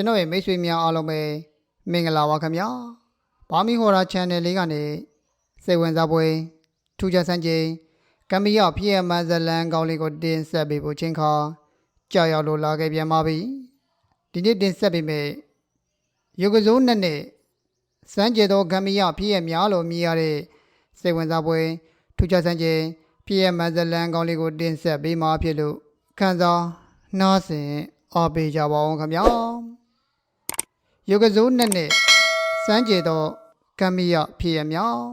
ကျွန်တော်ရဲ့မိတ်ဆွေများအားလုံးပဲမင်္ဂလာပါခင်ဗျာဘာမီဟော်ရာ channel လေးကနေစိတ်ဝင်စားပွဲထူးခြားစံချိန်ကမ်ဘီယာဖြစ်ရမှန်ဇလန်ကောင်းလေးကိုတင်ဆက်ပေးဖို့ချင်းခါကြောက်ရောက်လို့လာခဲ့ပြန်ပါပြီဒီနေ့တင်ဆက်ပေးမယ်ရုပ်ကစိုးနဲ့နဲ့စမ်းကြသောကမ်ဘီယာဖြစ်ရများလို့မြည်ရတဲ့စိတ်ဝင်စားပွဲထူးခြားစံချိန်ဖြစ်ရမှန်ဇလန်ကောင်းလေးကိုတင်ဆက်ပေးမှာဖြစ်လို့ခံစားနားဆင်အားပေးကြပါအောင်ခင်ဗျာ ယုတ်ကစိုးနဲ့နဲ့စမ်းကြသောကမ္မယဖြစ်ရမြောင်း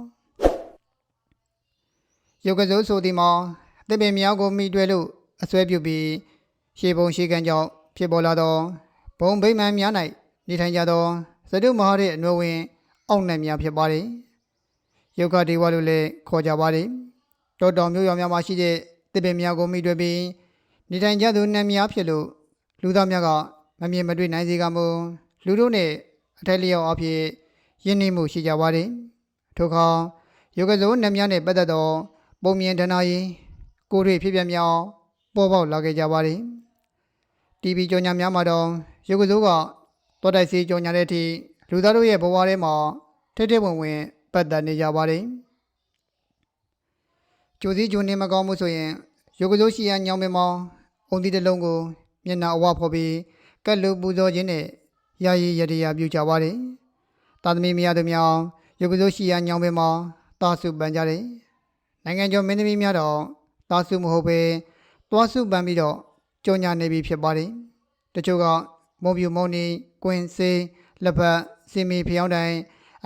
ယုတ်ကစိုးဆိုသည်မှာတပင်မြောက်ကိုမိတွဲလို့အစွဲပြုပြီးရှေးဘုံရှေးကံကြောင့်ဖြစ်ပေါ်လာသောဘုံဗိမာန်များ၌နေထိုင်ကြသောသတုမဟာရဲ့အနွယ်ဝင်အောက်နှံများဖြစ်ပါသည်ယုတ်ကဒေဝလို့လည်းခေါ်ကြပါသည်တောတော်မျိုးရောင်များမှာရှိတဲ့တပင်မြောက်ကိုမိတွဲပြီးနေထိုင်ကြသူနှံများဖြစ်လို့လူသားများကမမြင်မတွေ့နိုင်စေကမူ လူတို့နဲ့အထိုက်လျောက်အဖြစ်ယဉ်နှိမှုရှိကြပါတယ်ထို့အခါယောဂဇုံနှများနဲ့ပတ်သက်သော ပုံမြင်ဒနာရင်ကိုယ်တွေဖြစ်ပြမြောင်ပေါ်ပေါက်လာခဲ့ကြပါတယ် TV ကြော်ညာများမှာတော့ယောဂဇုံကတောတိုက်စီကြော်ညာတဲ့အထိလူသားတို့ရဲ့ဘဝထဲမှာထိထိဝင်ဝင်ပတ်သက်နေကြပါတယ်ကျိုးစည်းကျိုးနေမကောင်းမှုဆိုရင်ယောဂဇုံရှိရညောင်းမမောင်းအုံဒီတစ်လုံးကိုမျက်နှာအဝဖော်ပြီးကက်လူပူဇော်ခြင်းနဲ့ ယာယီရတရာပြုကြပါတယ်။တာသမီမယားတို့များရုပ်ကစိုးရှိရာညောင်ပင်မှာတာစုပန်ကြတယ်။နိုင်ငံကျော်မင်းသမီးများတော့တာစုမဟုတ်ပဲသွားစုပန်ပြီးတော့ကြောညာနေပြီဖြစ်ပါတယ်။တချို့ကမုံပြူမုံနီကွင်စေးလက်ဖက်စင်မီဖျောင်းတိုင်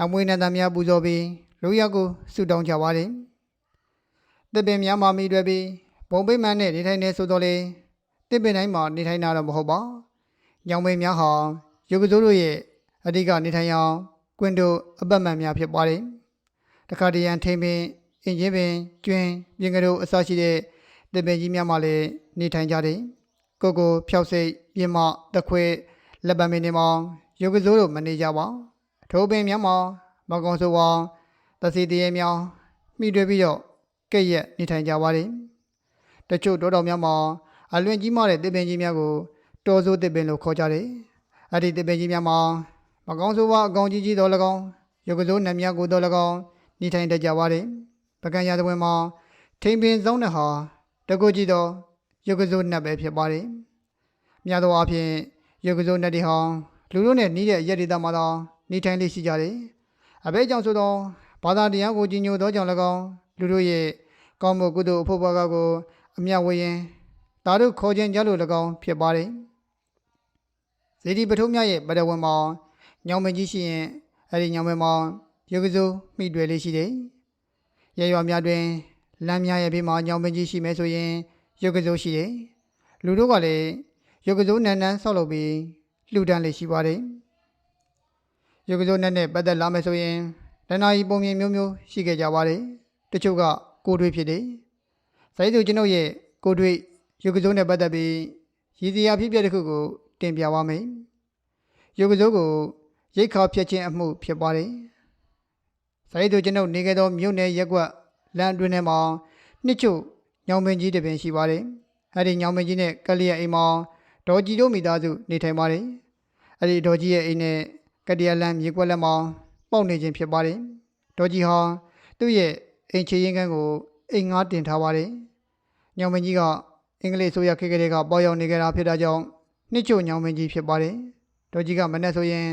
အမွေနဲ့သားများပူဇော်ပြီးလူရက်ကိုဆုတောင်းကြပါတယ်။တစ်ပင်များမှမိတွဲပြီးဘုံပိမှန်နဲ့နေထိုင်နေဆိုတော့လေတစ်ပင်တိုင်းမှာနေထိုင်တာတော့မဟုတ်ပါ။ညောင်ပင်များဟာ ရုပ်ကစိုးတို့ရဲ့အဓိကနေထိုင်အောင်ကွင်းတို့အပတ်မှန်များဖြစ်ပါတယ်။တခါတရံထိန်ပင်အင်ဂျင်ပင်ကျွင်းပြင်ကလေးအစရှိတဲ့တပင်ကြီးများမှလည်းနေထိုင်ကြတယ်။ကိုကိုဖြောက်စိတ်ပြင်မတခွေလက်ပံပင်တွေမှာရုပ်ကစိုးတို့မနေကြပါ။ထိုပင်များမှာမကောင်ဆိုအောင်တစီတရေများမိတွေ့ပြီးတော့ကဲ့ရဲ့နေထိုင်ကြပါတယ်။တချို့တောတော်များမှာအလွင်ကြီးမားတဲ့တပင်ကြီးများကိုတော်စိုးတပင်လို့ခေါ်ကြတယ်။ အဲ့ဒီတပင်ကြီးများမှာမကောင်းဆိုးဝါအကောင်ကြီးကြီးတော်၎င်းရုပ်ကစိုးနတ်မြတ်ကိုတော်၎င်းနေထိုင်တတ်ကြပါတယ်ပကံရသဝင်မှာထိန်ပင်စောင်းတဲ့ဟာတကုတ်ကြီးတော်ရုပ်ကစိုးနတ်ပဲဖြစ်ပါတယ်မြတ်သောအဖြစ်ရုပ်ကစိုးနတ်တွေဟာလူတို့နဲ့နီးတဲ့ရက်ဒေသမှာတော့နေထိုင်လေးရှိကြတယ်အဘဲကြောင့်ဆိုတော့ဘာသာတရားကိုကြီးညိုသောကြောင့်၎င်းလူတို့ရဲ့ကောင်းမှုကုသိုလ်အဖို့ဘဝကိုအမြတ်ဝေရင်ဒါတို့ခေါ်ခြင်းကြလို့၎င်းဖြစ်ပါတယ် ဇေဒီပထုံးမြရဲ့ပရဝံမောင်ညောင်မင်းကြီးရှိရင်အဲ့ဒီညောင်မင်းမောင်ရုပ်ကစိုးမိတွေ့လေးရှိတယ်။ရရွာများတွင်လမ်းများရဲ့ဘေးမှာညောင်မင်းကြီးရှိမယ်ဆိုရင်ရုပ်ကစိုးရှိတယ်။လူတို့ကလည်းရုပ်ကစိုးနန်းနန်းဆောက်လုပ်ပြီးလှူဒန်းလေးရှိပါတယ်။ရုပ်ကစိုးနန်းနဲ့ပတ်သက်လာမယ်ဆိုရင်တဏှာကြီးပုံမြင်မျိုးမျိုးရှိခဲ့ကြပါတယ်။တချို့ကကိုယ်တွေ့ဖြစ်တယ်။ဇိုင်းသူကျွန်ုပ်ရဲ့ကိုယ်တွေ့ရုပ်ကစိုးနဲ့ပတ်သက်ပြီးရည်စရာဖြစ်ပျက်တစ်ခုကို တင်ပြပါမယ်။ရုပ်ကစိုးကိုရိတ်ခါဖြတ်ခြင်းအမှုဖြစ်ပါတယ်။စာရေးသူကျွန်ုပ်နေခဲ့သောမြို့နယ်ရက်ကွက်လမ်းအတွင်းထဲမှာနှစ်ချုပ်ညောင်ပင်ကြီးတစ်ပင်ရှိပါတယ်။အဲဒီညောင်ပင်ကြီးနဲ့ကလေးရဲ့အိမ်မှာဒေါ်ကြီးတို့မိသားစုနေထိုင်ပါတယ်။အဲဒီဒေါ်ကြီးရဲ့အိမ်နဲ့ကတရလမ်းမြေကွက်လက်မှာပေါက်နေခြင်းဖြစ်ပါတယ်။ဒေါ်ကြီးဟာသူ့ရဲ့အိမ်ချေရင်ကန်းကိုအိမ်ငှားတင်ထားပါတယ်။ညောင်ပင်ကြီးကအင်္ဂလိပ်ဆိုရခေတ်ကလေးကပေါရောက်နေကြတာဖြစ်တာကြောင့် နှစ်ချို့ညောင်မင်းကြီးဖြစ်ပါတယ်။ဒေါ်ကြီးကမနဲ့ဆိုရင်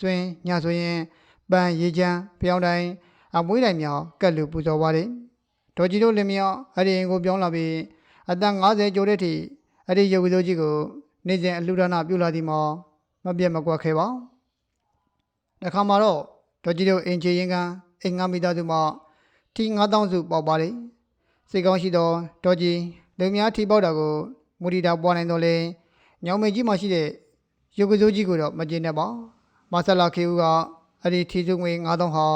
စွင်းညဆိုရင်ပန်းရေချမ်းပြောင်းတိုင်းအမွေးတိုင်းများကတ်လူပူဇော်ပါတယ်။ဒေါ်ကြီးတို့လည်းမြောက်အဲ့ဒီအိမ်ကိုပြောင်းလာပြီးအသက်50ကျော်တဲ့အထိအဲ့ဒီရုပ်ကစိုးကြီးကိုနေ့စဉ်အလှူဒါနပြုလာသည်မှာမပြတ်မကွက်ခဲ့ပါ။တစ်ခါမှာတော့ဒေါ်ကြီးတို့အင်ချေရင်ကအိမ်ငါမိသားစုမှထီ9000စုပေါက်ပါတယ်။စိတ်ကောင်းရှိသောဒေါ်ကြီးလူများထီပေါက်တာကိုမူရီတာပွားနိုင်တော်လဲ ညောင်မေကြီးမှာရှိတဲ့ရုပ်ကစိုးကြီးကိုတော့မကျင်းနဲ့ပါမဆလာခေဦးကအဲ့ဒီထီစုငွေ9000ဟာ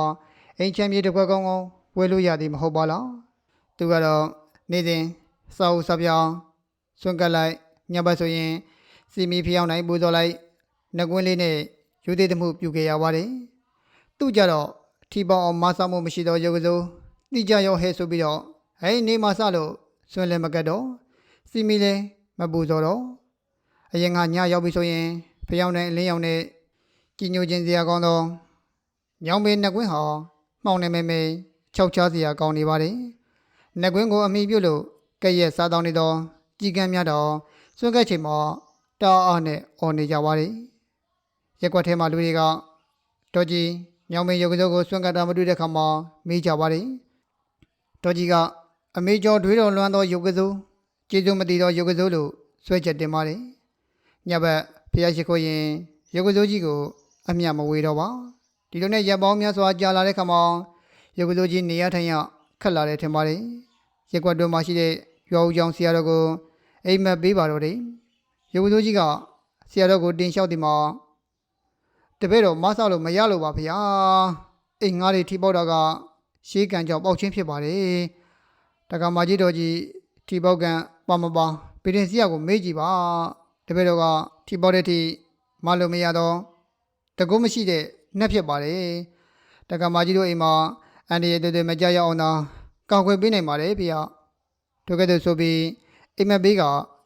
အင်ချမ်းမြေတစ်ခွက်ကောင်းကောင်းဝယ်လို့ရသည်မဟုတ်ပါလားသူကတော့နေ့စဉ်စာအုပ်စာပြောင်းစွန့်ကပ်လိုက်ညဘက်ဆိုရင် စီမီဖျောင်းနိုင်ပူဇော်လိုက်နှကွင်းလေးနဲ့ယူသေးသမှုပြုခဲ့ရပါတယ်သူကြတော့ထီပေါအောင်မဆမှုမရှိတော့ရုပ်ကစိုးတိကြရောဟဲဆိုပြီးတော့ဟဲ့နေမဆလို့စွန့်လည်းမကတ်တော့စီမီလည်းမပူဇော်တော့ အရင်ကညရောက်ပြီဆိုရင်ဖျောင်းတဲ့အလင်းရောင်နဲ့ကြည်ညိုခြင်းစရာကောင်းသောညောင်ပင်နှကွင်းဟာမှောင်နေမဲမဲခြောက်ချားစရာကောင်းနေပါတယ်။နှကွင်းကိုအမိပြုတ်လို့ကဲ့ရဲ့စားတောင်းနေသောကြည်ကမ်းများတော့စွန့်ကဲ့ချိန်မှာတာအားနဲ့အော်နေကြပါတယ်။ရက်ကွက်ထဲမှာလူတွေကတော်ကြီးညောင်ပင်ရုပ်ကစိုးကိုစွန့်ကပ်တာမတွေ့တဲ့ခါမှာမေးကြပါတယ်။တော်ကြီးကအမေကျော်တွေးတော်လွမ်းသောရုပ်ကစိုးကျေးဇူးမတည်သောရုပ်ကစိုးလို့ဆွဲချက်တင်ပါတယ်။ ညဘက်ဖျားရှိခိုးရင်ရုပ်ကစိုးကြီးကို အမျှမဝေတော့ပါဒီလိုနဲ့ရက်ပေါင်းများစွာကြာလာတဲ့ခါမှာရုပ်ကစိုးကြီးနေရထိုင်ရခက်လာတယ်ထင်ပါတယ်။ရက်ကွက်တွင်မှာရှိတဲ့ရွာဦးကျောင်းဆရာတော်ကိုအိမ်မက်ပေးပါတော့တယ်။ရုပ်ကစိုးကြီးကဆရာတော်ကိုတင်လျှောက်ဒီမှာတပည့်တော်မဆလို့မရလို့ပါဗျာ။အိမ်ငါးတွေထိပေါက်တာကရှေးကံကြောင့်ပေါက်ချင်းဖြစ်ပါတယ်။တက္ကမကြီးတော်ကြီးထိပေါက်ကံပါမပါပြည်တင်ဆရာကိုမေးကြည့်ပါ တပည့်တော်ကထိပေါက်တဲ့ထိမလို့မရတော့တကုမရှိတဲ့နှက်ဖြစ်ပါတယ်တက္ကမကြီးတို့အိမ်မှာအန်ဒီရဲ့တွေ့တွေ့မကြရအောင်သာကောက်ွယ်ပေးနိုင်ပါတယ်ဗျာတို့ကဲ့သို့ဆိုပြီးအိမ်မက်ဘေးက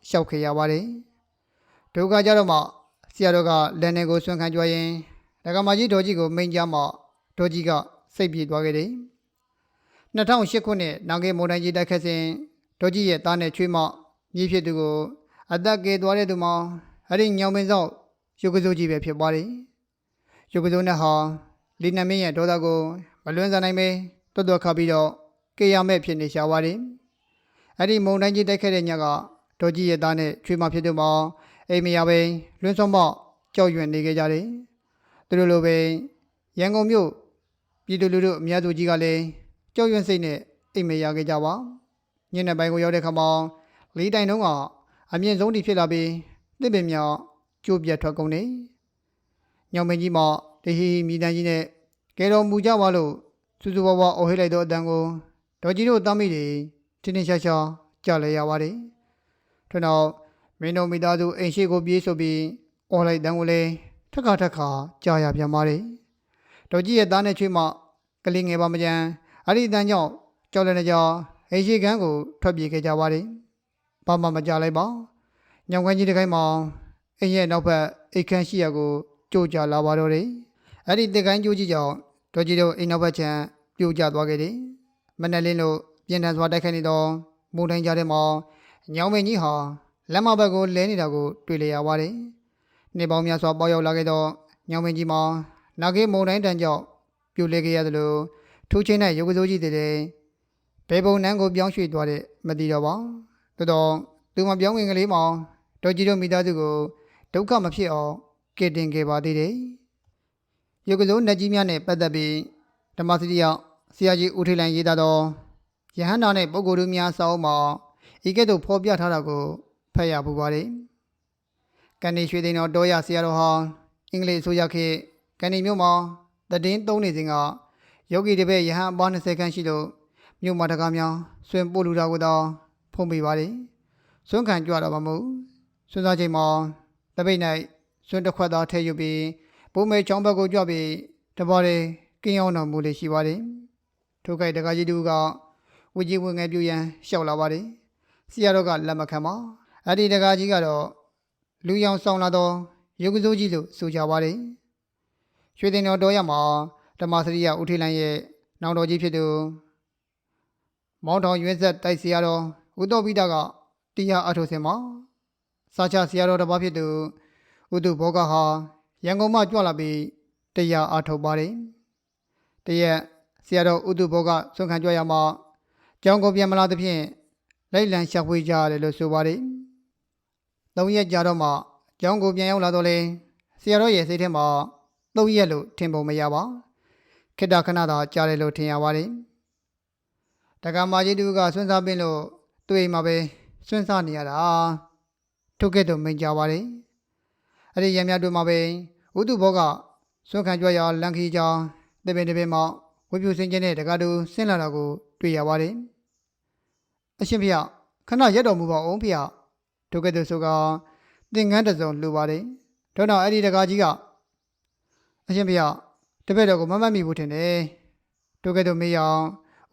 ရှောက်ခေရပါတယ်ဒုက္ခကြတော့မှဆရာတော်ကလက်နေကိုဆွန့်ခံကြွရင်တက္ကမကြီးတော်ကြီးကိုမိန်ကြမှတော်ကြီးကစိတ်ပြေသွားခဲ့တယ်2008ခုနှစ်နောင်ကေမုန်တိုင်းကြီးတိုက်ခတ်စဉ်ဒေါကြီးရဲ့သားနဲ့ချွေးမမြေးဖြစ်သူကို အသက်ကယ်သွားတဲ့သူမှာအဲ့ဒီညောင်ပင်ဆောက်ရုပ်ကစိုးကြီးပဲဖြစ်သွားတယ်။ရုပ်ကစိုးနဲ့ဟာလီနမင်းရဲ့ဒေါသကိုမလွန်ဆန်နိုင်ပဲတွတ်တွတ်ခါပြီးတော့ကေရမဲ့ဖြစ်နေရှာပါတယ်။အဲ့ဒီမုန်တိုင်းကြီးတိုက်ခဲ့တဲ့ညကဒေါကြီးရဲ့သားနဲ့ချွေးမဖြစ်သူမှာအိမ်မရပဲလွန်းဆုံးမကြောက်ရွံ့နေကြကြတယ်။သူတို့လိုပဲရန်ကုန်မြို့ပြည်သူလူထုအများစုကြီးကလည်းကြောက်ရွံ့စိတ်နဲ့အိမ်မရခဲ့ကြပါ။ညနေပိုင်းကိုရောက်တဲ့ခါမှာလေးတိုင်တုံးက အမြင့်ဆုံးထိဖြစ်လာပြီးတစ်ပင်မြောက်ကျိုးပြတ်ထွက်ကုန်နေ။ညောင်မင်းကြီးမှတဟီမိတန်းကြီးနဲ့ကဲတော်မူကြပါလို့စူးစူးဝါးဝါအော်ဟစ်လိုက်တော့အတန်ကိုဒေါ်ကြီးတို့တမ်းမိတွေတင်းတင်းရှားရှားကြားလဲရပါတယ်။ထို့နောက်မင်းတို့မိသားစုအိမ်ရှိကိုပြေးဆိုပြီးအော်လိုက်တန်ကိုလည်းထက်ခါထက်ခါကြားရပြန်ပါတယ်။ဒေါ်ကြီးရဲ့သားနဲ့ချွေးမကလေးငယ်ပါမကြမ်းအဲ့ဒီအတန်ကြောင့်ကြောက်လည်းကြောက်အိမ်ရှိကန်းကိုထွက်ပြေးခဲ့ကြပါတယ်။ ဘာမှမကြလိုက်ပါ။ညောင်ကန်းကြီးတစ်ခိုင်းမှာအိမ်ရဲ့နောက်ဘက်အိတ်ခမ်းရှိရာကိုကြိုးကြလာပါတော့တယ်။အဲ့ဒီတစ်ခိုင်းကြိုးကြီးကြောင့်ဒေါ်ကြီးတို့အိမ်နောက်ဘက်ခြမ်းပြိုကျသွားခဲ့တယ်။မနဲ့လင်းတို့ပြင်ထန်စွာတိုက်ခိုက်နေတော့မုန်တိုင်းကြတဲ့မှာညောင်မင်းကြီးဟာလက်မဘက်ကိုလဲနေတာကိုတွေ့လျက်ရပါတယ်။နေပေါင်းများစွာပေါရောက်လာခဲ့တော့ညောင်မင်းကြီးမှာနာဂေမုန်တိုင်းတန်ကြောင့်ပြိုလဲခဲ့ရသလိုထိုးချင်းတဲ့ရုပ်ကစိုးကြီးတဲ့ဘယ်ပုံနှန်းကိုပြောင်းရွှေ့သွားတဲ့မသိတော့ပါ တော်တော်သူမပြောင်းဝင်ကလေးမောင်ဒေါ်ကြီးတို့မိသားစုကိုဒုက္ခမဖြစ်အောင်ကယ်တင်ခဲ့ပါသေးတယ်ရုပ်ကစိုးနတ်ကြီးများနဲ့ပတ်သက်ပြီးဓမ္မစရိယဆရာကြီးဦးထေလိုင်ရေးသားသောယဟန္တာနဲ့ပုဂ္ဂိုလ်တို့များစာအုပ်မှာဤကဲ့သို့ဖော်ပြထားတာကိုဖတ်ရပူပါတယ်ကန်ဒီရွှေသိန်းတော်တောရဆရာတော်ဟာအင်္ဂလိပ်အစိုးရခေတ်ကန်ဒီမြို့မှာတည်င်းသုံးနေစဉ်ကယောဂီတပည့်ယဟန်အပါ20ခန်းရှိလို့မြို့မှာတကားများဆွင်ပို့လူတာကိုတော့ ဖုံးပေးပါတယ်ဆွမ်းခံကြွတော့မှာမဟုတ်ဆွမ်းစားချိန်မှာတပိတ်၌ဆွမ်းတစ်ခွက်သားထည့်ယူပြီးဘုံမဲချောင်းဘက်ကိုကြွပြီးတပေါ်လေးကင်းအောင်တော်မူလေးရှိပါတယ်ထိုကိတကားကြီးတူကဝကြီးဝင်ငယ်ပြူရန်ရှောက်လာပါတယ်ဆရာတော်ကလက်မခံပါအဲ့ဒီတကားကြီးကတော့လူရောင်ဆောင်လာတော့ရုပ်ကစိုးကြီးလို့ဆိုကြပါတယ်ရွှေတင်တော်တော်ရမှာဓမ္မစရိယဦးထေလန်ရဲ့နောင်တော်ကြီးဖြစ်သူမောင်းထောင်ရွေးဆက်တိုက်ဆရာတော် ဦးတော်ပိတာကတရားအထုဆင်မှာစာချဆရာတော်တစ်ပါးဖြစ်သူဥတုဘောကဟာရန်ကုန်မှကြွလာပြီးတရားအထုတ်ပါတယ်တရက်ဆရာတော်ဥတုဘောကဆွန့်ခံကြွရမှာကျောင်းကိုပြန်မလာသဖြင့်လိုက်လံရှာဖွေကြရတယ်လို့ဆိုပါတယ်သုံးရက်ကြာတော့မှကျောင်းကိုပြန်ရောက်လာတော့လေဆရာတော်ရဲ့စိတ်ထဲမှာသုံးရက်လို့ထင်ပုံမရပါခိတ္တခဏသာကြားတယ်လို့ထင်ရပါတယ်တက္ကမကြီးတူကဆွန်းစားပင်းလို့ တွေ့မှာပဲဆွန်းစားနေရတာထုတ်ခဲ့တော့မိန်ကြပါတယ်အဲ့ဒီရံမြတို့မှာပဲဥတုဘောကဆွန်းခံကြွရလန်ခီကြောင်တပင်တပင်မှာဝိပုစင်ချင်းတဲ့တက္ကတူဆင်းလာတာကို တွေ့ရပါတယ်အရှင်ဖေခဏရက်တော်မူပါအောင်ဖေထုတ်ခဲ့တဲ့ဆိုကသင်္ကန်းတစုံလှူပါတယ်တော့တော့အဲ့ဒီတက္ကကြီးကအရှင်ဖေတပည့်တော်ကိုမမတ်မိဘူးထင်တယ်တို့ကဲ့သို့မေးအောင်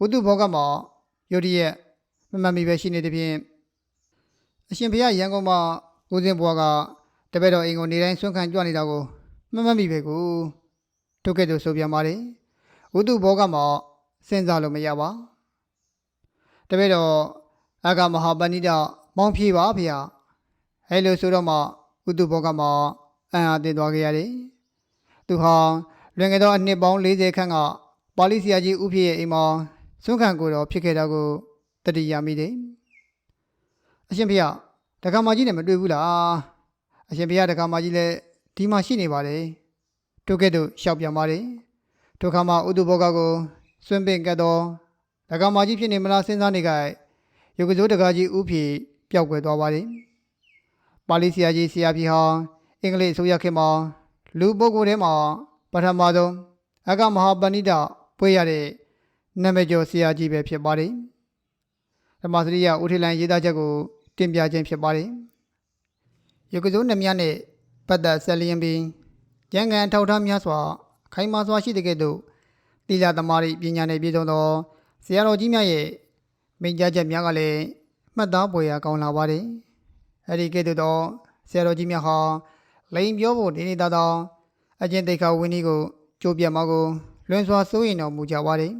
ဝတ္ထုဘောကမှာယုတ်တရက် မမတ်မိပဲရှိနေတဲ့ဖြင့်အရှင်ဘုရားရန်ကုန်မှာဦးစင်းဘွားကတပည့်တော်အိမ်ကိုနေတိုင်းဆွန့်ခံကြွနေတာကိုမမတ်မိပဲကိုထို့ကဲ့သို့ဆိုပြန်ပါတယ်ဝိတုဘောကမှာစဉ်းစားလို့မရပါတပည့်တော်အကမဟာပဏိတမောင်းပြေးပါဖေဟာအဲလိုဆိုတော့မှဝိတုဘောကမှာအံ့အားသင့်သွားခဲ့ရတယ်သူဟာလွန်ခဲ့သောအနှစ်ပေါင်း40ခန့်ကပါဠိဆရာကြီးဥဖြစ်ရဲ့အိမ်မှာဆွန့်ခံကိုယ်တော်ဖြစ်ခဲ့တာကို တတိယမိတယ်အရှင်ဖေဟာတက္ကမကြီးနဲ့မတွေ့ဘူးလားအရှင်ဖေဟာတက္ကမကြီးလည်းဒီမှာရှိနေပါတယ်တို့ကဲ့သို့ရှောက်ပြန်ပါတယ်ဒုက္ခမှာဥတုဘောကကိုစွန့်ပင်ကတ်တော်တက္ကမကြီးဖြစ်နေမလားစဉ်းစားနေကြရုပ်ကစိုးတက္ကကြီးဥဖြစ်ပျောက်ကွယ်သွားပါတယ်ပါဠိဆရာကြီးဆရာကြီးဟာအင်္ဂလိပ်အစိုးရခေတ်မှာလူပုဂ္ဂိုလ်ထဲမှာပထမဆုံးအကမဟာပဏိတပွေးရတဲ့နာမည်ကျော်ဆရာကြီးပဲဖြစ်ပါတယ် ဓမ္မစရိယဥထေလန်ရေးသားချက်ကိုတင်ပြခြင်းဖြစ်ပါတယ်ရုပ်ကစိုးနှမြနဲ့ပတ်သက်ဆက်လျင်ပြီးကျန်ကန်ထောက်ထားများစွာ ခိုင်မာစွာရှိတဲ့ကဲ့သို့တိလာသမား၏ပညာနဲ့ပြည့်စုံသောဆရာတော်ကြီးများရဲ့မိန့်ကြားချက်များကလည်းမှတ်သားပွေရာကောင်းလာပါတယ်အဲ့ဒီကဲ့သို့သောဆရာတော်ကြီးများဟာလိန်ပြောဖို့နေနေသားသောအကျင့်တိတ်ခါဝင်းကြီးကိုကြိုးပြတ်မှာကိုလွန်စွာစိုးရင်တော်မူကြပါတယ်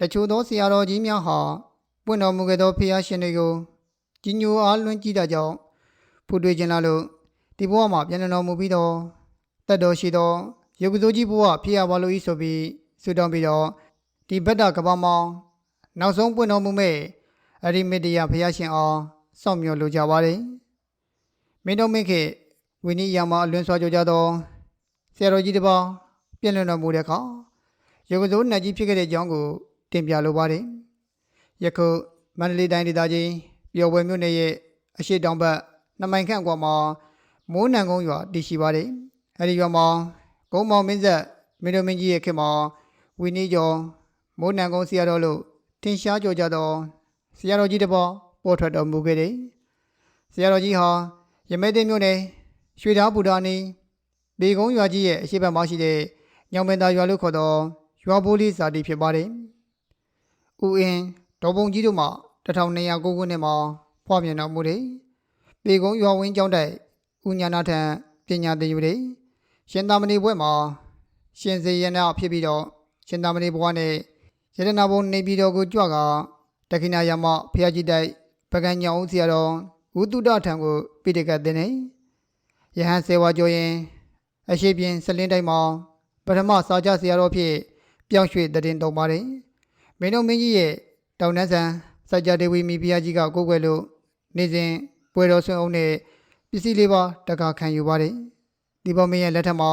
တချို့သောဆရာတော်ကြီးများဟာ ပွင့်တော်မူခဲ့သောဖျားရှင်တွေကိုကြီးညိုအားလွှမ်းကြည့်တာကြောင့်ဖူတွေ့ခြင်းလာလို့ဒီဘဝမှာပြန်လည်တော်မူပြီးတော့တတ်တော်ရှိသောရုပ်ကစိုးကြီးဘဝဖြစ်ရပါလို့ဤဆိုပြီးဆုတောင်းပြီးတော့ဒီဗတ္တကပ္ပမောင်နောက်ဆုံးပွင့်တော်မူမဲ့အရိမတ္တယဘုရားရှင်အောင်စောင့်မျှော်လိုကြပါတယ်မင်းတို့မင်းခေဝိနည်းယာမအလွန်စွာကြကြသောဆရာတော်ကြီးတစ်ပါးပြန်လည်တော်မူတဲ့အခါရုပ်ကစိုးနတ်ကြီးဖြစ်ခဲ့တဲ့အကြောင်းကိုတင်ပြလိုပါတယ် ယခုမန္တလေးတိုင်းဒေသကြီးပျော်ပွဲမြို့နယ်ရဲ့အရှိတောင်ဘက်နှမိုင်ခန့်ကွာမှာမိုးနံကုန်းရွာတည်ရှိပါတယ်အဲဒီရွာမှာဂုံမောင်မင်းဆက်မင်းတို့မင်းကြီးရဲ့ခေတ်မှာဝီနီကျော်မိုးနံကုန်းဆရာတော်လို့ထင်ရှားကြော်ကြသောဆရာတော်ကြီးတစ်ပါးပေါ်ထွက်တော်မူခဲ့တယ်ဆရာတော်ကြီးဟာရမဲသိမ်းမြို့နယ်ရွှေသားဘူတာနီဘေကုန်းရွာကြီးရဲ့အရှိတ်ဘက်မှာရှိတဲ့ညောင်မင်းသားရွာလို့ခေါ်သောရွာဘိုးလေးဇာတိဖြစ်ပါတယ်။ဦးအင်း ဒေါ်ပုံကြီးတို့မှ1209ခုနှစ်မှာဖွားမြင်တော်မူတယ်။ဘေကုန်းရွာဝင်းကျောင်းတိုက်ဦးညာနာထံပညာသင်ယူတယ်။ရှင်သာမဏေဘွဲ့မှာရှင်စေရနာဖြစ်ပြီးတော့ရှင်သာမဏေဘွားနဲ့ရတနာဘုံနေပြည်တော်ကိုကြွကတခိနာယမဖျားကြီးတိုက်ပကံညောင်ဆရာတော်ဝုတုဒထံကိုပိဋကတ်တင်နေယဟန်စေဝါကျော်ရင်အရှိပြင်စလင်းတိုင်းမှာပထမစာကြဆရာတော်ဖြစ်ပြောင်းရွှေ့တည်တုံပါတယ်မင်းတို့မင်းကြီးရဲ့ တောင်နှန်းဆန်စကြဒေဝီမိဖုရားကြီးကကိုးကွယ်လို့နေစဉ်ပွဲတော်ဆွေးအောင်နဲ့ပစ္စည်းလေးပါတခါခံယူပါတယ်ဒီပေါ်မင်းရဲ့လက်ထက်မှာ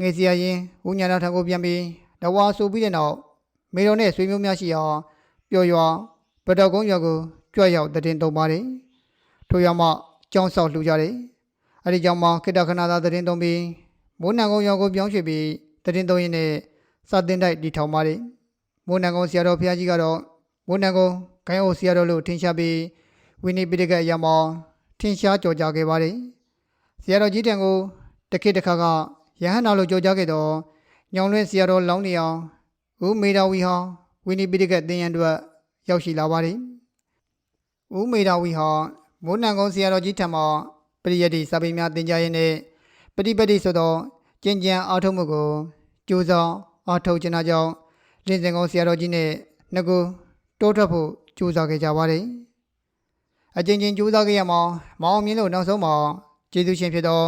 ငယ်စရာရင်ဝိညာဏထံကိုပြန်ပြီးတဝါဆိုပြီးတဲ့နောက်မေတော်နဲ့ဆွေမျိုးများရှိအောင်ပျော်ရွာဗတော်ကုန်းရွာကိုကြွရောက်တည်တုံပါတယ်ထို့ရမှကြောင်းဆောက်လှူကြတယ်အဲ့ဒီကြောင့်မှခိတ္တခဏသာတည်တုံပြီးမိုးနံကုန်းရွာကိုပြောင်းရွှေ့ပြီးတည်တုံရင်းနဲ့စတင်တိုက်တီထောင်ပါတယ်မိုးနံကုန်းဆရာတော်ဘုရားကြီးကတော့ မိုးနံကုန်းဂိုင်းအိုဆရာတော်လို့ထင်ရှားပြီးဝိနည်းပိဋကအရာမှာထင်ရှားကြော်ကြခဲ့ပါတယ်ဆရာတော်ကြီးတန်ကိုတခိတခါကယဟန္တာလို့ကြော်ကြခဲ့တော့ညောင်လွဲဆရာတော်လောင်းနေအောင်ဦးမေတော်ဝီဟာဝိနည်းပိဋကသင်ရန်တို့ရောက်ရှိလာပါတယ်ဦးမေတော်ဝီဟာမိုးနံကုန်းဆရာတော်ကြီးထံမှာပရိယတ်တိစာပေများသင်ကြားရင်းနဲ့ပฏิပတ်တိဆိုသောကျင့်ကြံအားထုတ်မှုကိုကြိုးစားအားထုတ်ခြင်းအကြောင်းလင်းစင်ကုန်းဆရာတော်ကြီးနဲ့နှစ်ကို တိုးထွက်ဖို့ကြိုးစားခဲ့ကြပါတယ်အချင်းချင်းကြိုးစားခဲ့ရမှာမအောင်မြင်လို့နောက်ဆုံးမှာကျေးဇူးရှင်ဖြစ်သော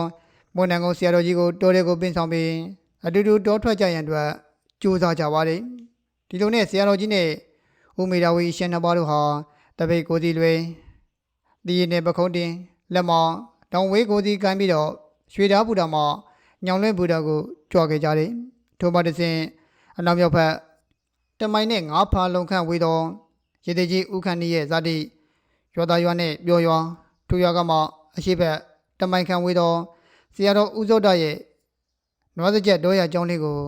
မိုးနံကုန်းဆရာတော်ကြီးကိုတိုးတဲ့ကိုပင့်ဆောင်ပြီးအတူတူတောထွက်ကြရန်အတွက်ကြိုးစားကြပါတယ်ဒီလိုနဲ့ဆရာတော်ကြီးနဲ့ဦးမေတော်ဝီရှင်နှစ်ပါးတို့ဟာတပိတ်ကိုစီလွယ်ဒီရနဲ့ပခုံးတင်လက်မောင်တောင်ဝေးကိုစီကန်ပြီးတော့ရွှေသားဘူတာမှာညောင်လွဲဘူတာကိုကြွခဲ့ကြတယ်ထို့မှတစ်ဆင့်အနောက်မြောက်ဘက် တမိုင်နဲ့ငါးဖာလုံခန့်ဝေးသောရေတကြီးဥခန့်ကြီးရဲ့ဇာတိရွာသားရွာနဲ့ပြောရွာထိုရွာကမှအရှိဘက်တမိုင်ခန့်ဝေးသောဆရာတော်ဦးစောတရဲ့နွားစကြက်တော်ရကျောင်းလေးကို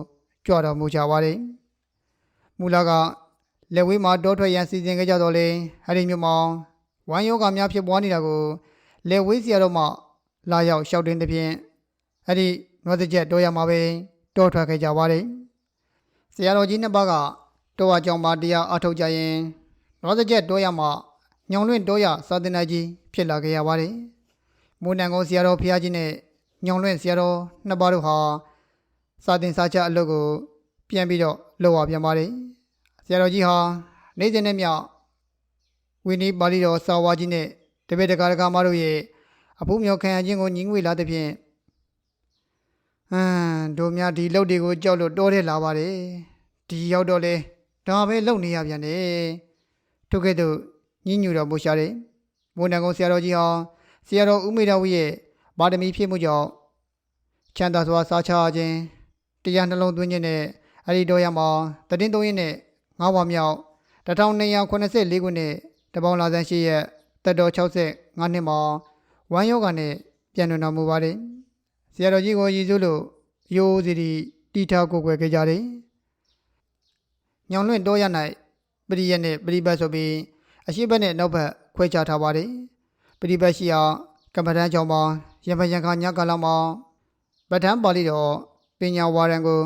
ကြွတော်မူကြပါတယ်မူလာကလက်ဝေးမှာတောထွက်ရန်စီစဉ်ခဲ့ကြတော့လေအဲ့ဒီမြို့မှာဝမ်းယောဂများဖြစ်ပွားနေတာကိုလက်ဝေးဆရာတော်မှလာရောက်ရှောက်တင်တဲ့ဖြင့်အဲ့ဒီနွားစကြက်တော်ရမှာပဲတောထွက်ခဲ့ကြပါတယ်ဆရာတော်ကြီးနှစ်ပါးက တောဝကြောင့်ပါတရားအထုတ်ကြရင်နွားစကြက်တော်ရမှာညောင်လွင့်တော်ရစာသင်တိုင်းကြီးဖြစ်လာခဲ့ရပါတယ်မိုးနံကုန်းဆရာတော်ဖျားကြီးနဲ့ညောင်လွင့်ဆရာတော်နှစ်ပါးတို့ဟာစာတင်စာချအလုပ်ကိုပြန်ပြီးတော့လုပ်ရပြန်ပါတယ်ဆရာတော်ကြီးဟာနေ့စဉ်နဲ့မျှဝိနည်းပါဠိတော်စာဝါကြီးနဲ့တပည့်တကာတကာမတို့ရဲ့အဖို့မြောက်ခံရခြင်းကိုညီငွေလာသဖြင့်ဟမ်တို့များဒီလုပ်တွေကိုကြောက်လို့တောထဲလာပါတယ်ဒီရောက်တော့လေ ဒါပဲလုပ်နေရပြန်တယ်ထို့ကဲ့သို့ညညူတော်မူရှာတယ်မိုးနံကုန်းဆရာတော်ကြီးဟာဆရာတော်ဦးမေတော်ဝိရဲ့ပါရမီဖြစ်မှုကြောင့်ချမ်းသာစွာစားချခြင်းတရားနှလုံးသွင်းခြင်းနဲ့အဲ့ဒီတော့ရမှာတည်င်းသုံးရင်းနဲ့ငါးပါးမြောက်1284ခုနှစ်တပေါင်းလာဆန်းရှိရက်တက်တော်65နှစ်မှာဝမ်းယောဂနဲ့ပြန်လွန်တော်မူပါတယ်ဆရာတော်ကြီးကိုရည်စူးလို့ရိုးစီတီတီထားကိုယ်ွယ်ခဲ့ကြတယ် ညောင်လွင့်တော့ရ၌ပရိယတ်နဲ့ပရိပတ်ဆိုပြီးအရှိတ်ဘက်နဲ့နောက်ဘက်ခွဲခြားထားပါတယ်ပရိပတ်ရှိအောင်ကမ္ဘာတန်းကြောင့်မှာရံပရံခါညကာလမှာပဋ္ဌာန်းပါဠိတော်ပညာဝါရံကို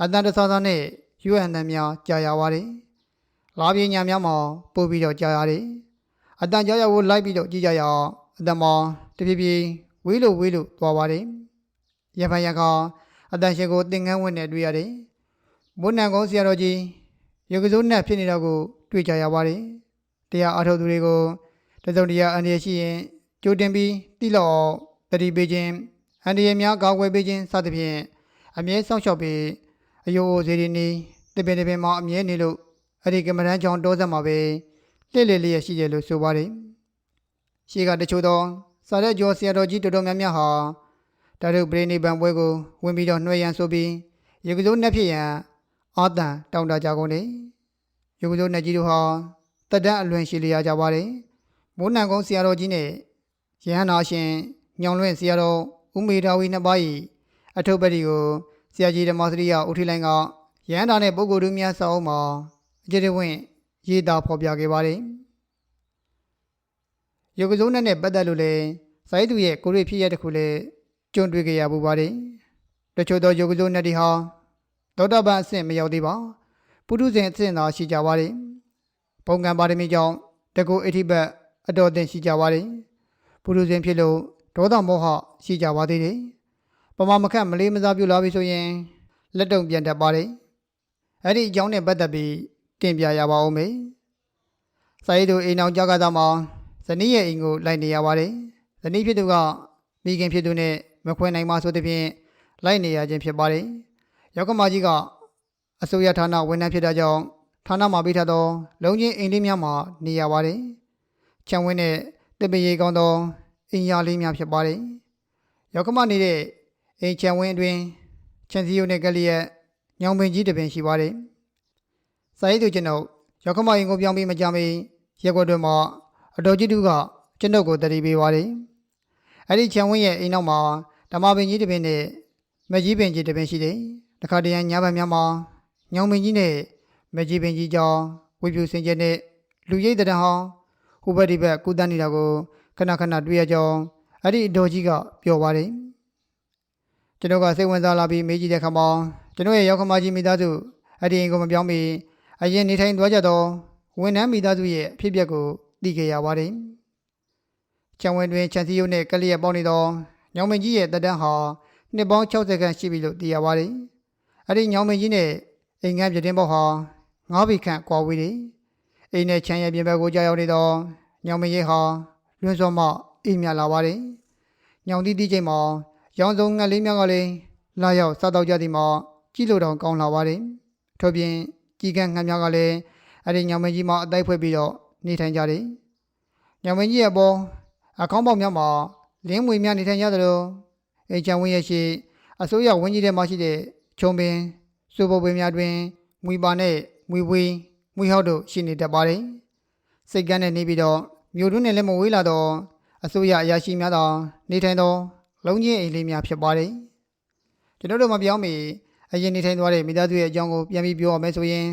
အတန်တဆဆနဲ့ရွေးအန်တန်များကြာရပါတယ်လာပညာများမှာပို့ပြီးတော့ကြာရတယ်အတန်ကြာရကိုလိုက်ပြီးတော့ကြည့်ကြရအောင်အတန်မှာတဖြည်းဖြည်းဝေးလို့ဝေးလို့သွားပါတယ်ရံပရံခါအတန်ရှင်ကိုသင်္ကန်းဝင်နဲ့တွေ့ရတယ်ဘုန်းနံကုန်းဆရာတော်ကြီး ရုပ်ကစိုးနဲ့ဖြစ်နေတော့ကိုတွေ့ကြရပါတယ်တရားအားထုတ်သူတွေကိုတစုံတရာအန္တရာယ်ရှိရင်ကြိုတင်ပြီးတိလောက်အောင်တတိပေးခြင်းအန္တရာယ်များကာကွယ်ပေးခြင်းစသဖြင့်အမြဲစောင့်ရှောက်ပြီးအယိုးစေရီနေတပင်တပင်မှာအမြဲနေလို့အဲ့ဒီကမ္မရန်ကြောင့်တောဆက်မှာပဲလှည့်လေလျက်ရှိတယ်လို့ဆိုပါတယ်။ရှေးကတချို့သောစာရက်ကျော်ဆရာတော်ကြီးတော်တော်များများဟာတာရုပရိနိဗ္ဗာန်ပွဲကိုဝင်ပြီးတော့နှွှဲရန်ဆိုပြီးရေကစိုးနှက်ဖြစ်ရန် အာတန်တောင်းတကြကုန်တယ်။ရေကစိုးနှက်ကြီးတို့ဟာတက်တန်းအလွန်ရှိလျာကြပါတယ်။မိုးနံကုန်းဆရာတော်ကြီးနဲ့ရဟန္တာရှင်ညောင်လွင့်ဆရာတော်ဦးမေတာဝီနှစ်ပါး၏အထုပ်ပတိကိုဆရာကြီးဓမ္မစရိယဦးထိလိုင်းကရဟန္တာနဲ့ပုဂ္ဂိုလ်တို့များစာအုပ်မှာအကျဉ်းဝင်ရေးသားဖော်ပြခဲ့ပါတယ်။ယုတ်ကစုံနဲ့ပတ်သက်လို့လည်းဇိုင်းသူရဲ့ကိုရိဖြစ်ရတဲ့ခုလည်းကြုံတွေ့ကြရပူပါတယ်။တချို့သောယုတ်ကစုံနဲ့ဒီဟာ သောတာပန်အဆင့်မရောက်သေးပါ။ပုထုဇဉ်အဆင့်သာရှိကြပါတယ်။ပုံကံပါရမီကြောင့်တကူအဋ္ဌိပတ်အတော်တင်ရှိကြပါတယ်။ပုထုဇဉ်ဖြစ်လို့ဒေါသမောဟရှိကြပါသေးတယ်။ပမာမခတ်မလေးမစားပြုလာပြီဆိုရင်လက်တုံပြန်တတ်ပါတယ်။အဲ့ဒီအကြောင်းနဲ့ပတ်သက်ပြီးတင်ပြရပါဦးမယ်။စာရေးသူအိမ်အောင်ကြကသားမှာဇနီးရဲ့အိမ်ကိုလိုက်နေရပါတယ်။ဇနီးဖြစ်သူကမိခင်ဖြစ်သူနဲ့မခွဲနိုင်မှဆိုတဲ့ဖြင့်လိုက်နေရခြင်းဖြစ်ပါတယ်။ ရောက်ကမကြီးကအစိုးရဌာနဝန်ထမ်းဖြစ်တာကြောင့်ဌာနမှာပေးထားသော လုံချင်းအိမ်လေးများမှာနေရပါတယ်။ခြံဝင်းနဲ့တပရေကောင်းသောအင်ယာလေးများဖြစ်ပါတယ်။ရောက်ကမနေတဲ့အိမ်ခြံဝင်းအတွင်းခြံစည်းရုံးနဲ့ကလေးရဲ့ညောင်ပင်ကြီးတစ်ပင်ရှိပါတယ်။စာရေးသူကျွန်ုပ်ရောက်ကမရင်ကိုပြောင်းပြီးမကြမီရက်ွက်တွေမှာအတော်ကြီးတူကကျွန်ုပ်ကိုတတိပေးပါတယ်။အဲ့ဒီခြံဝင်းရဲ့အိမ်နောက်မှာဓမ္မပင်ကြီးတစ်ပင်နဲ့မကြီးပင်ကြီးတစ်ပင်ရှိတယ်။ တခါတရံညဘက်များမှာညောင်ပင်ကြီးနဲ့မကြီးပင်ကြီးကြောင့်ဝိဖြူစင်ကျက်နဲ့လူရိတ်တရဟောင်းဟိုဘက်ဒီဘက်ကူတန်းနေတာကိုခဏခဏတွေ့ရကြောင်းအဲ့ဒီအတော်ကြီးကပြောပါတယ်ကျွန်တော်ကစိတ်ဝင်စားလာပြီးမေးကြည့်တဲ့အခါမှာကျွန်တော်ရဲ့ရောက်ခမကြီးမိသားစုအဲ့ဒီအိမ်ကိုမပြောင်းမီအရင်နေထိုင်သွားကြတော့ဝန်ထမ်းမိသားစုရဲ့အဖြစ်အပျက်ကိုသိခဲ့ရပါတယ်ချံဝင်တွင်ခြံစည်းရုံးနဲ့ကလေးရပေါင်းနေသောညောင်မင်းကြီးရဲ့တက်တန်းဟာနှစ်ပေါင်း60ခန့်ရှိပြီလို့သိရပါတယ် အဲ့ဒီညောင်မင်းကြီးနဲ့အိမ်ငန်းပြတင်းပေါက်ဟာငါးဘီခန့်ကွာဝေးတယ်အိမ်နဲ့ခြံရဲ့ပြင်ဘက်ကိုကြောက်ရောက်နေသောညောင်မင်းကြီးဟာလွန်းစောမှအိမ်မြလာပါတယ်။ညောင်တီးတီးချိန်မှာရောင်စုံငှက်လေးများကလည်းလာရောက်စားတော့ကြသည်မှာကြည့်လို့တော့ကောင်းလာပါတယ်။ထို့ပြင်ကြီးကန်းငှက်များကလည်းအဲ့ဒီညောင်မင်းကြီးမှာအတိုက်ဖွဲ့ပြီးတော့နေထိုင်ကြတယ်။ညောင်မင်းကြီးရဲ့ပေါ်အကောင်းပေါက်များမှာလင်းမွေများနေထိုင်ကြသလိုအိမ်ချံဝင်းရဲ့ရှိအစိုးရဝင်းကြီးထဲမှာရှိတဲ့ ခြုံပင်စုပ်ပုပ်ပင်များတွင်မွေပါနဲ့မွေပွေးမွေဟောက်တို့ရှိနေတတ်ပါတယ်။စိတ်ကန်းနဲ့နေပြီးတော့မြို့တွင်းနဲ့လည်းမဝေးလာတော့အစိုးရအရာရှိများသောနေထိုင်သောလုံးချင်းအိမ်လေးများဖြစ်ပါတယ်။ကျွန်တော်တို့မပြောင်းမီအရင်နေထိုင်သွားတဲ့မိသားစုရဲ့အကြောင်းကိုပြန်ပြီးပြောရမယ်ဆိုရင်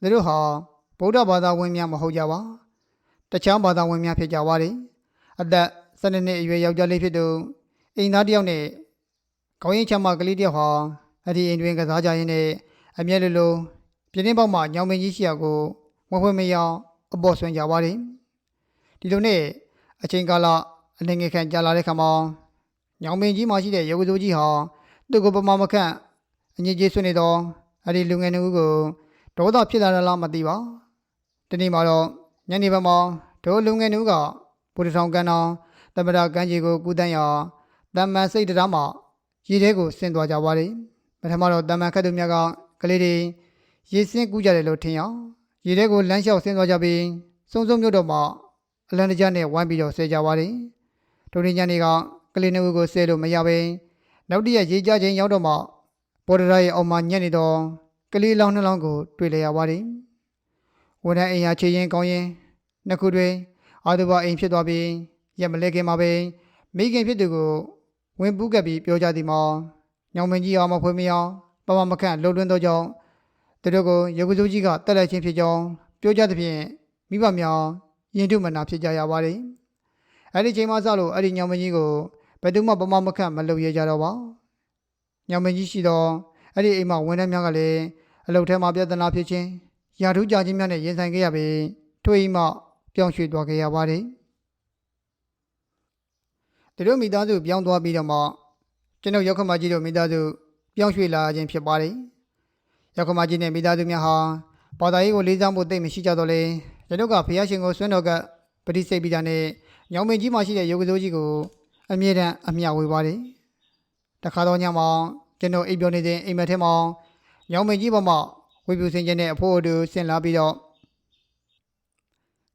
သူတို့ဟာဗုဒ္ဓဘာသာဝင်များမဟုတ်ကြပါ။တခြားဘာသာဝင်များဖြစ်ကြပါတယ်။အသက်12နှစ်အရွယ်ယောက်ျားလေးဖြစ်သူအိမ်သားတစ်ယောက်နဲ့ကောင်းရင်ချမ်းမကလေးတစ်ယောက်ဟာ အဲ့ဒီအိမ်တွင်ကစားကြရင်းနဲ့အမျက်လိုလိုပြင်းပေါက်မှညောင်မင်းကြီးရှိရာကိုမဖွင့်မရအောင်အပေါ်ဆွင်ကြပါတယ်။ဒီလိုနဲ့အချိန်ကာလအနှငယ်ခန့်ကြာလာတဲ့ခါမှာညောင်မင်းကြီးမှရှိတဲ့ရုပ်ကစိုးကြီးဟာသူ့ကိုပမာမခန့်အငြိကြီးဆွနေတော့အဲ့ဒီလူငယ်နှစ်ဦးကိုဒေါသဖြစ်လာတယ်လားမသိပါဒီနေ့မှာတော့ညနေဘက်မှာတို့လူငယ်နှစ်ဦးကဗုဒ္ဓထောင်ကန်တော်တမရကန်းကြီးကိုကူးတန်းရာတမန်စိတ်တရားမှာရေထဲကိုဆင်းသွားကြပါတယ် ပထမတော့တမန်ခတ်သူများကကလေးတွေရေဆင်းကူးကြတယ်လို့ထင်အောင်ရေထဲကိုလမ်းလျှောက်ဆင်းသွားကြပြီးစုံစုံမြို့တော်မှာအလန်တကြားနဲ့ဝိုင်းပြီးတော့ဆဲကြပါတယ်တို့ရင်းညနေကကလေးနှစ်ဦးကိုဆဲလို့မရဘဲနောက်တည့်ရရေကြချင်းရောက်တော့မှပေါ်ဒရာရဲ့အောက်မှာညက်နေတော့ကလေးလောင်းနှလောင်းကိုတွေ့လျက်ရပါတယ်ဝန်ထမ်းအိမ်ဟာခြေရင်ကောင်းရင်နှစ်ခုတွင်အာတုဘအိမ်ဖြစ်သွားပြီးရက်မလဲခင်မှာပဲမိခင်ဖြစ်သူကိုဝင်ပူးကပ်ပြီးပြောကြသည်မှာ ညောင်မင်းကြီးအောင်မဖွေးမအောင်ပမမခန့်လှုပ်လွန်းသောကြောင့်သူတို့ကိုရုပ်ကစိုးကြီးကတက်လက်ချင်းဖြစ်ကြောင်းပြောကြသဖြင့်မိဘများရင်တုမနာဖြစ်ကြရပါတယ်အဲ့ဒီချိန်မှစလို့အဲ့ဒီညောင်မင်းကြီးကိုဘယ်သူမှပမမခန့်မလုပ်ရကြတော့ပါညောင်မင်းကြီးရှိတော့အဲ့ဒီအိမ်မှာဝန်ထမ်းများကလည်းအလုပ်ထဲမှာပြဿနာဖြစ်ခြင်းရာထူးကြခြင်းများနဲ့ရင်ဆိုင်ခဲ့ရပြီးထွေးမှပြောင်းရွှေ့သွားခဲ့ရပါတယ်သူတို့မိသားစုပြောင်းသွားပြီးတော့မှ ကျွန်ုပ်ရောက်ခမကြီးတို့မိသားစုပြောင်းရွှေ့လာခြင်းဖြစ်ပါတယ်ရောက်ခမကြီးနဲ့မိသားစုများဟာဘာသာရေးကိုလေးစားမှုသိမ့်မရှိကြတော့လေကျွန်ုပ်ကဖះရှင်ကိုဆွမ်းတော်ကပဋိစိတ်ပြီးတာနဲ့ညောင်မင်းကြီးမှရှိတဲ့ရုပ်ကစိုးကြီးကိုအမြဲတမ်းအမျှဝေပါတယ်တခါတော့ညမှာကျွန်တော်အိပ်ပျော်နေစဉ်အိမ်မက်ထဲမှာညောင်မင်းကြီးပေါ်မှာဝေပြူစင်ခြင်းနဲ့အဖိုးအတူဆင်လာပြီးတော့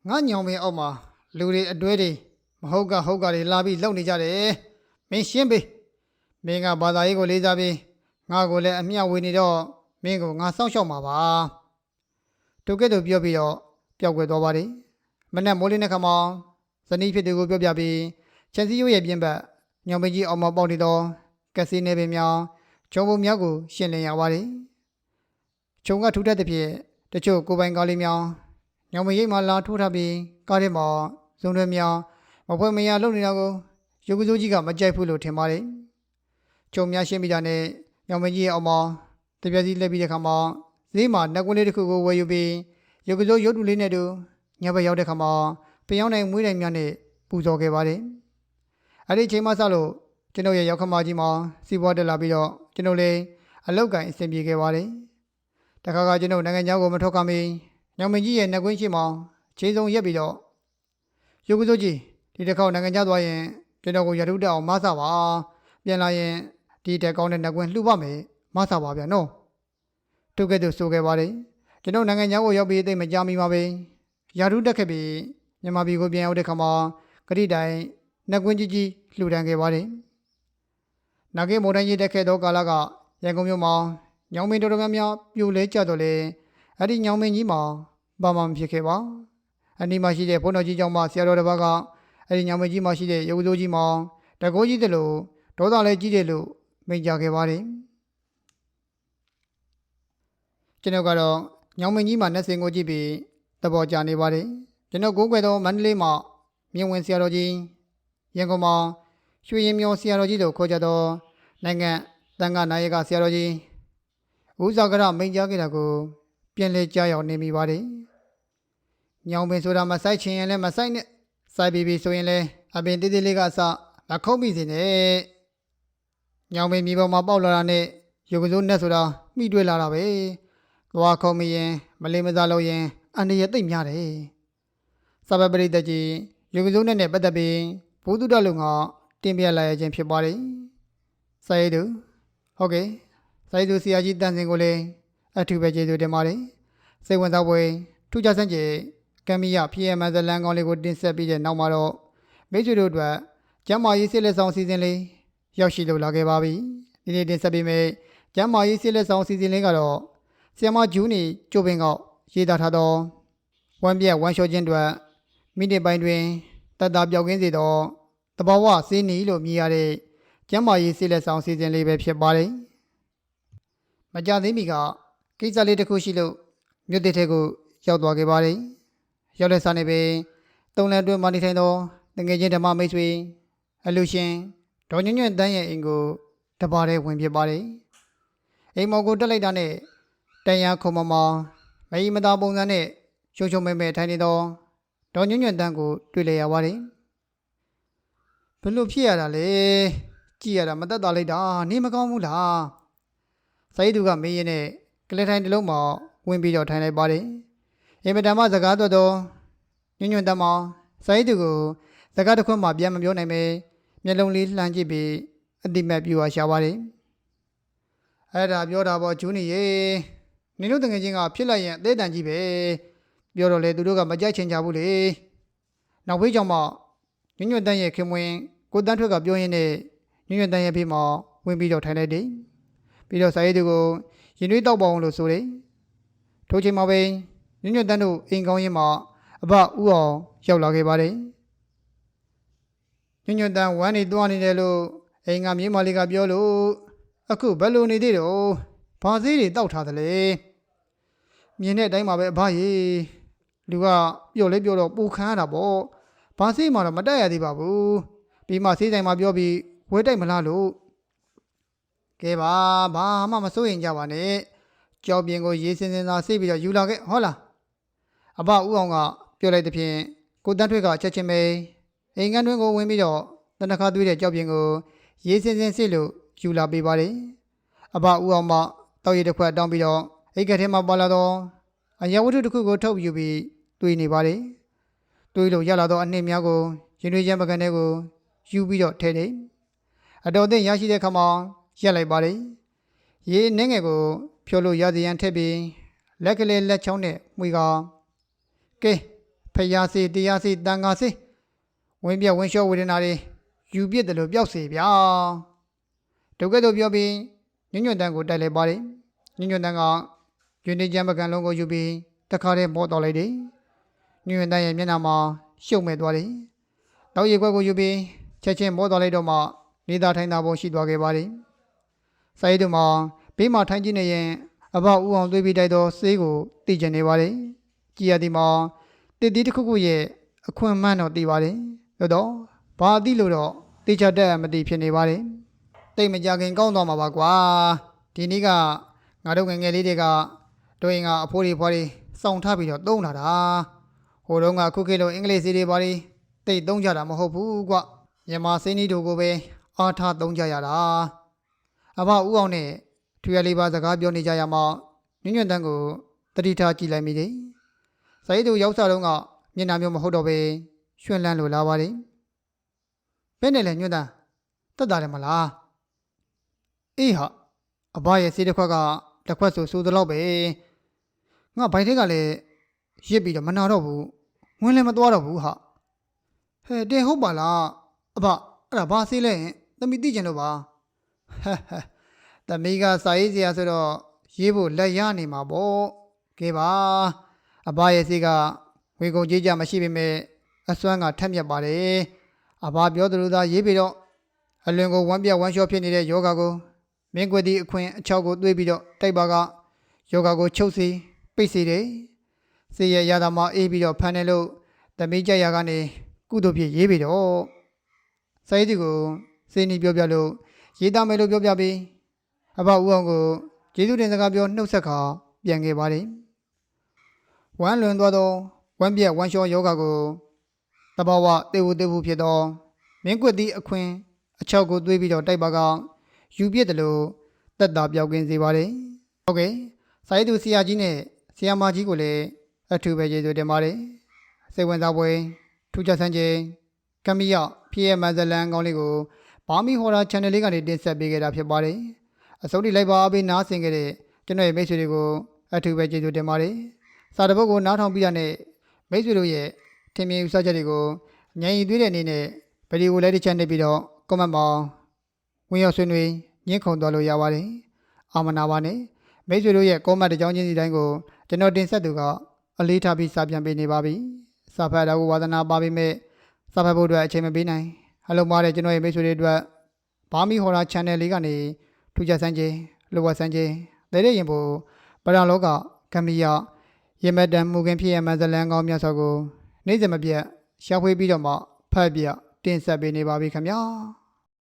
ငါညောင်မင်းအောက်မှာလူတွေအတွဲတွေမဟုတ်ကဟုတ်ကတွေလာပြီးလှုပ်နေကြတယ်မင်းရှင်းပေး မင်းကဘာသာရေးကိုလေးစားပြီးငါကိုလည်းအမျှဝေနေတော့မင်းကိုငါစောင့်ရှောက်မှာပါတုတ်ကဲ့သို့ပြောပြီးတော့ပျောက်ကွယ်သွားပါတယ်မနက်မိုးလင်းတဲ့ခါမှာဇနီးဖြစ်သူကိုပြောပြပြီးချန်စီရိုးရဲ့ပြင်းပတ်ညောင်မင်းကြီးအောင်မပေါက်နေတော့ကက်စီနေပင်များဂျုံပုံများကိုရှင်းလင်းရပါတယ်ခြုံကထူထပ်တဲ့ဖြင့်တချို့ကိုယ်ပိုင်ကားလေးများညောင်မရိပ်မှလာထိုးထားပြီးကားထဲမှာဇုံတွေများမဖွဲမရလုံနေတာကိုရုပ်ကစိုးကြီးကမကြိုက်ဘူးလို့ထင်ပါတယ်။ ကြုံများရှင်းပြီးတာနဲ့ညောင်မကြီးရဲ့အောက်မှာတပြက်စီလက်ပြီးတဲ့ခါမှာဈေးမှာနှက်ကွင်းလေးတစ်ခုကိုဝယ်ယူပြီးရုပ်ကစိုးရုပ်တုလေးနဲ့တူညဘက်ရောက်တဲ့ခါမှာပြောင်းနိုင်မွေးနိုင်များနဲ့ပူဇော်ခဲ့ပါတယ်။အဲ့ဒီချိန်မှစလို့ကျွန်တော်ရဲ့ရောက်ခမကြီးမှာစီးပွားတက်လာပြီးတော့ကျွန်တော်လည်းအလောက်ကင်အဆင်ပြေခဲ့ပါတယ်။တခါကကျွန်တော်နိုင်ငံခြားကိုမထွက်ခမီညောင်မကြီးရဲ့နှက်ကွင်းရှိမှာခြေစုံရက်ပြီးတော့ရုပ်ကစိုးကြီးဒီတစ်ခေါက်နိုင်ငံခြားသွားရင်ကျွန်တော်ကိုရထုတက်အောင်မဆပါပြန်လာရင် ဒီတက်ကောင်းတဲ့နှက်ကွင်းလှူပါမယ်မဆပါဗျာနော်တုတ်ကဲ့သို့ဆိုခဲ့ပါတယ်ကျွန်တော်နိုင်ငံခြားကိုရောက်ပြီးသိမကြမီပါပဲရထုတက်ခဲ့ပြီးမြန်မာပြည်ကိုပြန်ရောက်တဲ့ခါမှာဂရိတိုင်နှက်ကွင်းကြီးကြီးလှူဒန်းခဲ့ပါတယ်နာဂေမိုးတိုင်းကြီးတက်ခဲ့သောကာလကရန်ကုန်မြို့မှာညောင်မင်းတော်တော်များများပြိုလဲကျတော့လေအဲ့ဒီညောင်မင်းကြီးမှာဘာမှမဖြစ်ခဲ့ပါအနီးမှာရှိတဲ့ဘုန်းတော်ကြီးကျောင်းမှာဆရာတော်တစ်ပါးကအဲ့ဒီညောင်မကြီးမှာရှိတဲ့ရုပ်စိုးကြီးမှာတကိုးကြီးတယ်လို့ဒေါသလည်းကြီးတယ်လို့ မိန့်ကြခဲ့ပါတယ်ကျွန်တော်ကတော့ညောင်မင်းကြီးမှာနှက်စင်ကိုကြည့်ပြီးသဘောကျနေပါတယ်ကျွန်တော်ကိုးကွယ်သောမန္တလေးမှာမြင့်ဝင်ဆရာတော်ကြီးရန်ကုန်မှာရွှေရင်မျောဆရာတော်ကြီးတို့ခေါ်ကြသောနိုင်ငံတန်ခါနာယကဆရာတော်ကြီးဦးဇာကရမိန့်ကြားခဲ့တာကို ပြန်လဲကြားရောက်နေမိပါတယ်။ညောင်ပင်ဆိုတာမဆိုင်ချင်ရင်လည်းမဆိုင်နဲ့စိုက်ပြီးပြီဆိုရင်လည်းအပင်တေးသေးလေးကအစမခုံးမိစေနဲ့။ ညောင်ပင်မြေပေါ်မှာပေါက်လာတာနဲ့ရုပ်ကစိုးနဲ့ဆိုတာမိတွေ့လာတာပဲ။သွားခုံးမရင်မလေးမစားလို့ရင်အန္တရာယ်သိမ့်များတယ်။စပပရိသတ်ကြီးရုပ်ကစိုးနဲ့နဲ့ပတ်သက်ပြီးဘုသူတ္တလုံကတင်ပြလာရခြင်းဖြစ်ပါတယ်။စာရေးသူဟုတ်ကဲ့စာရေးသူဆရာကြီးတန်စင်ကိုလည်းအထူးပဲကျေးဇူးတင်ပါတယ်။စိတ်ဝင်စားပွဲထူးခြားစံကြေကမ်မီယာ PM ဇလန်ကောင်းလေးကိုတင်ဆက်ပြီးတဲ့နောက်မှာတော့မိတ်ဆွေတို့အတွက်ကျမ်းမာရေးစစ်လက်ဆောင်အစီအစဉ်လေး ရောက်ရှိလို့လာခဲ့ပါပြီ။ဒီနေ့တင်ဆက်ပေးမယ့်ကျမ်းမာရေးစစ်လက်ဆောင်အစီအစဉ်လေးကတော့ဆီယမဂျူးနီကျိုးပင်ကောက်ရေးသားထားသောဝမ်ပြက်ဝမ်ရှော့ခြင်းအတွက်မိနစ်ပိုင်းတွင်တတ်တာပြောက်ကင်းစေသောတဘာဝစေးနီလို့မြည်ရတဲ့ကျမ်းမာရေးစစ်လက်ဆောင်အစီအစဉ်လေးပဲဖြစ်ပါတယ်။မကြသေးမီကကိစ္စလေးတစ်ခုရှိလို့မြို့တစ်ထက်ကိုရောက်သွားခဲ့ပါတယ်။ရောက်တဲ့စားနေပဲတုံလန်တွင်မနေထိုင်သောတငယ်ချင်းဓမ္မမိတ်ဆွေအလူရှင် ဒေါ်ညွန့်ညွန့်တန်းရဲ့အိမ်ကိုတပါးတဲ့ဝင်ဖြစ်ပါတယ်။အိမ်မော်ကိုတက်လိုက်တာနဲ့တန်ရခုံမမမယီမသားပုံစံနဲ့ရှုံရှုံမဲမဲထိုင်နေသောဒေါ်ညွန့်ညွန့်တန်းကိုတွေ့လည်ရပါတယ်ဘလို့ဖြစ်ရတာလဲကြည့်ရတာမသက်သာလိုက်တာနေမကောင်းဘူးလားစာရေးသူကမေးရင်နဲ့ကလေးထိုင်တစ်လုံးမှာဝင်ပြီးတော့ထိုင်လိုက်ပါတယ်အင်မတန်မှစကားတော်တော်ညွန့်ညွန့်တမောင်းစာရေးသူကိုစကားတစ်ခွန်းမှပြန်မပြောနိုင်ပဲ မျက်လုံးလေးလှမ်းကြည့်ပြီးအတိမတ်ပြူဟာရှာပါတယ်အဲ့ဒါပြောတာပေါ့ဂျူနီရေနင်တို့တငယ်ချင်းကဖြစ်လိုက်ရင်အသေးတန်ကြီးပဲပြောတော့လေသူတို့ကမကြိုက်ချင်ကြဘူးလေနောက်ဖေးကြောင့်မှညွန့်ညွန့်တန်းရဲ့ခင်မွင်ကိုတန်းထွက်ကပြောရင်းနဲ့ညွန့်ညွန့်တန်းရဲ့ဖေးမှာဝင်ပြီးတော့ထိုင်လိုက်တယ်ပြီးတော့စာရေးသူကိုရင်သွေးတောက်ပါအောင်လို့ဆိုတယ်ထိုချိန်မှာပဲညွန့်ညွန့်တန်းတို့အိမ်ကောင်းရင်မှာအဘဥအောင်ရောက်လာခဲ့ပါတယ် ညွန့်ညွန့်တန်းဝမ်းနေသွားနေတယ်လို့အိမ်ကမြေးမလေးကပြောလို့အခုဘယ်လိုနေသေးတော့ဘာသေးတွေတောက်ထားသလဲမြင်တဲ့အတိုင်းမှာပဲအဘရေလူကပြောလဲပြောတော့ပူခမ်းရတာပေါ့ဘာသေးမှတော့မတက်ရသေးပါဘူးပြီးမှဆေးဆိုင်မှာပြောပြီးဝဲတိုက်မလားလို့ကဲပါဘာမှမစိုးရင်ကြပါနဲ့ကြောက်ပြင်းကိုရေးစင်စင်သာဆေးပြီးတော့ယူလာခဲ့ဟုတ်လားအဘဥအောင်ကပြောလိုက်တဲ့ဖြင့်ကိုတန်းထွေးကချက်ချင်းပဲ အိမ်ငန်းတွင်းကိုဝင်ပြီးတော့တနခါသွေးတဲ့ကြောက်ပြင်းကိုရေးစင်စင်ဆေးလို့ယူလာပေးပါတယ်အဘဥအောင်မတောက်ရည်တစ်ခွက်တောင်းပြီးတော့အိတ်ကထဲမှာပါလာတော့အရာဝတ္ထုတစ်ခုကိုထုတ်ယူပြီးတွေးနေပါတယ်တွေးလို့ရလာတော့အနှစ်များကိုရင်တွေချမ်းပကံတွေကိုယူပြီးတော့ထဲတယ်အတော်သိရရှိတဲ့ခါမှာရက်လိုက်ပါတယ်ရေနှင်းငယ်ကို ဖြိုးလို့ရသည်ရန်ထည့်ပြီးလက်ကလေးလက်ချောင်းနဲ့မှွေကကဲဖျားစီတရားစီတန်ခါစီ ဝင်းပြက်ဝင်းလျှောဝေဒနာတွေယူပြစ်တယ်လို့ပြောက်စီဗျာဒုက္ကတို့ပြောပြီးညွညွန့်တန်းကိုတိုက်လိုက်ပါတယ်ညွညွန့်တန်းကယူနေချမ်းပကံလုံးကိုယူပြီးတခါတည်းပေါ်တော်လိုက်တယ်ညွညွန့်တန်းရဲ့မျက်နှာမှာရှုပ်မဲ့သွားတယ်နောက်ရေခွက်ကိုယူပြီးချက်ချင်းပေါ်တော်လိုက်တော့မှနေသားထိုင်တာပုံရှိသွားခဲ့ပါတယ်စာရေးတို့မှာဘေးမှာထိုင်ကြည့်နေရင်အဘဦးအောင်သွေးပြီးတိုက်တော့ဆေးကိုတည်ကျင်နေပါတယ်ကြည်ရသည်မှာတည်တည်တစ်ခုခုရဲ့အခွင့်အမှန်းတော့တည်ပါတယ် သို့တော့ဘာအသည့်လို့တော့တေချာတက်မတည်ဖြစ်နေပါတယ်တိတ်မကြခင်ကောင်းသွားမှာပါကွာဒီနေ့ကငါတို့ငယ်ငယ်လေးတွေကတို့ရင်ကအဖိုးတွေဖွားတွေစောင့်ထားပြီးတော့တုံးလာတာဟိုတုန်းကခုခေတ်လိုအင်္ဂလိပ်စီတွေပါတွေတိတ်သုံးကြတာမဟုတ်ဘူးကွမြန်မာစိန်းဤတို့ကိုပဲအားထားသုံးကြရတာအဘဦးအောင်နဲ့ထွေရလေးပါစကားပြောနေကြရမှာညွန့်ညွန့်တန်းကိုတတိထားကြည့်လိုက်မိတယ်စာရေးသူရောက်စားတော့ကမျက်နှာမျိုးမဟုတ်တော့ပဲ ရွှင်လန်းလိုလာပါတယ်ဘယ်နဲ့လဲညွန့်တန်းတက်တာတယ်မလားအေးဟာအဘရဲ့စေးတစ်ခွက်ကတစ်ခွက်ဆိုဆိုသလောက်ပဲငါဘိုင်ထက်ကလည်းရစ်ပြီးတော့မနာတော့ဘူးဝင်လည်းမသွားတော့ဘူးဟာဟဲ့တင်ဟုတ်ပါလားအဘအဲ့ဒါဘာစေးလဲသမီးသိကျင်လို့ပါဟဲ့ဟဲ့သမီးကစာရေးစရာဆိုတော့ရေးဖို့လက်ရနေမှာပေါ့ကဲပါအဘရဲ့စေးကဝေကုန်ကြီးကြမရှိပေမဲ့ အစွမ်းကထက်မြက်ပါတယ်အဘပြောသလိုသာရေးပြီးတော့အလွန်ကိုဝမ်းပြဝမ်းလျှောဖြစ်နေတဲ့ယောဂါကိုမင်းကွယ်ဒီအခွင့်အချောက်ကိုတွေးပြီးတော့တိုက်ပါကယောဂါကိုချုပ်စီပိတ်စီတယ်စေရရတာမှအေးပြီးတော့ဖမ်းတယ်လို့သမီးကြရကနေကုသိုလ်ဖြစ်ရေးပြီးတော့စာရေးသူကိုစေနီပြောပြလို့ရေးသားမယ်လို့ပြောပြပြီးအဘဦးအောင်ကိုကျေးဇူးတင်စကားပြောနှုတ်ဆက်ခါပြန်ခဲ့ပါတယ်ဝမ်းလွန်သွားသောဝမ်းပြက်ဝမ်းလျှောယောဂါကို တဘာဝတေဝတေဝဖြစ်သောမင်းကွက်သည့်အခွင့်အချောက်ကိုတွေးပြီးတော့တိုက်ပါကယူပြစ်တယ်လို့တက်တာပြောက်ကင်းစေပါတယ်ဟုတ်ကဲ့စာရေးသူဆရာကြီးနဲ့ဆရာမကြီးကိုလည်းအထူးပဲကျေးဇူးတင်ပါတယ်စိတ်ဝင်စားပွဲထူးခြားဆန်းခြင်းကမ္မီယဖြစ်ရဲ့မဇလန်ကောင်းလေးကိုဘာမီဟော်ရာ channel လေးကနေတင်ဆက်ပေးခဲ့တာဖြစ်ပါတယ်အစုံတိလိုက်ပါအပေးနားဆင်ခဲ့တဲ့ကျွန်တော်ရဲ့မိတ်ဆွေတွေကိုအထူးပဲကျေးဇူးတင်ပါတယ်စာတပုတ်ကိုနားထောင်ပြီးတာနဲ့မိတ်ဆွေတို့ရဲ့ ထင်မြင်ယူဆချက်တွေကိုညံရီသွေးတဲ့အနေနဲ့ဗီဒီယိုလေးတစ်ချက်နှိပ်ပြီးတော့ comment မှာဝင်ရောက်ဆွေးနွေးညှင်းခုန်သွားလို့ရပါတယ်အာမနာပါနဲ့မိတ်ဆွေတို့ရဲ့ comment တစ်ကြောင်းချင်းစီတိုင်းကိုကျွန်တော်တင်ဆက်သူကအလေးထားပြီးစာပြန်ပေးနေပါပြီစာဖတ်တာကိုဝါသနာပါပေမဲ့စာဖတ်ဖို့အတွက်အချိန်မပေးနိုင်အလုံးမားတဲ့ကျွန်တော်ရဲ့မိတ်ဆွေတွေအတွက်ဘာမီဟော်ရာ channel လေးကနေထူးခြားစမ်းခြင်းလိုဝဆန်းခြင်းတဲတဲ့ရင်ဖို့ပရလောကကမ္မီယရေမတန်မူခင်ဖြစ်ရမဇလန်ကောင်းမြတ်စွာကို နေ့စဉ်မပြတ်ရှာဖွေပြီးတော့မှဖတ်ပြတင်ဆက်ပေးနေပါပြီခင်ဗျာ